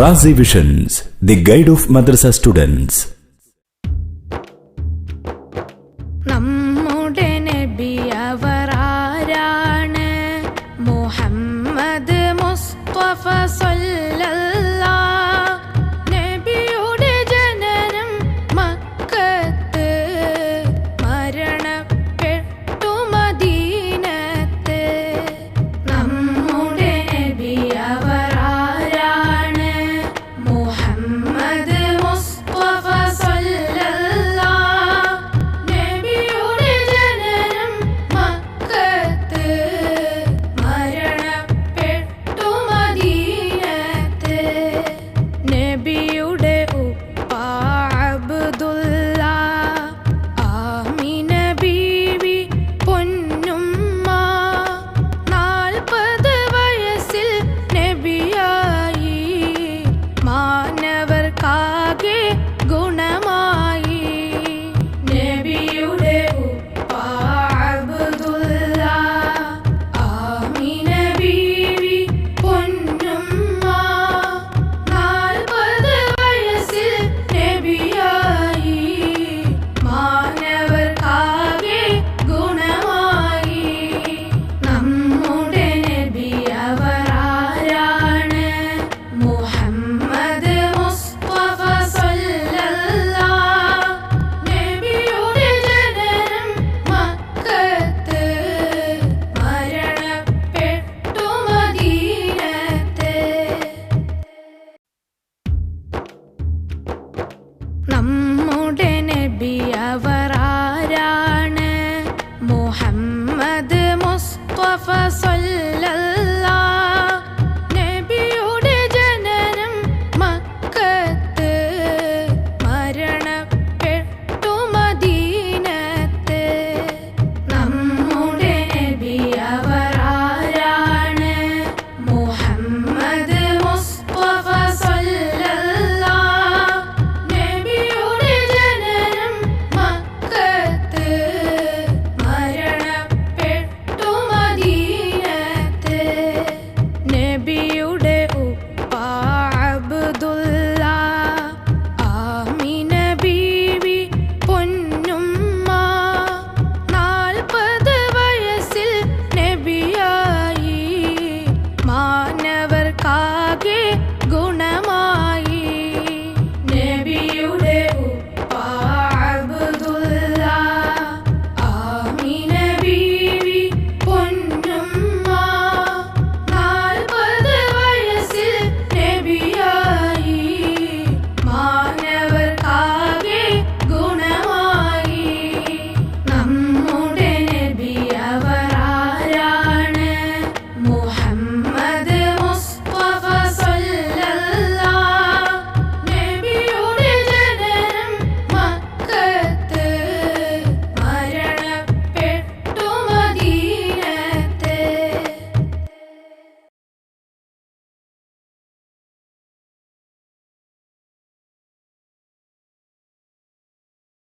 Razi visions the guide of madrasa students Muhammad Mustafa സല്ല be năm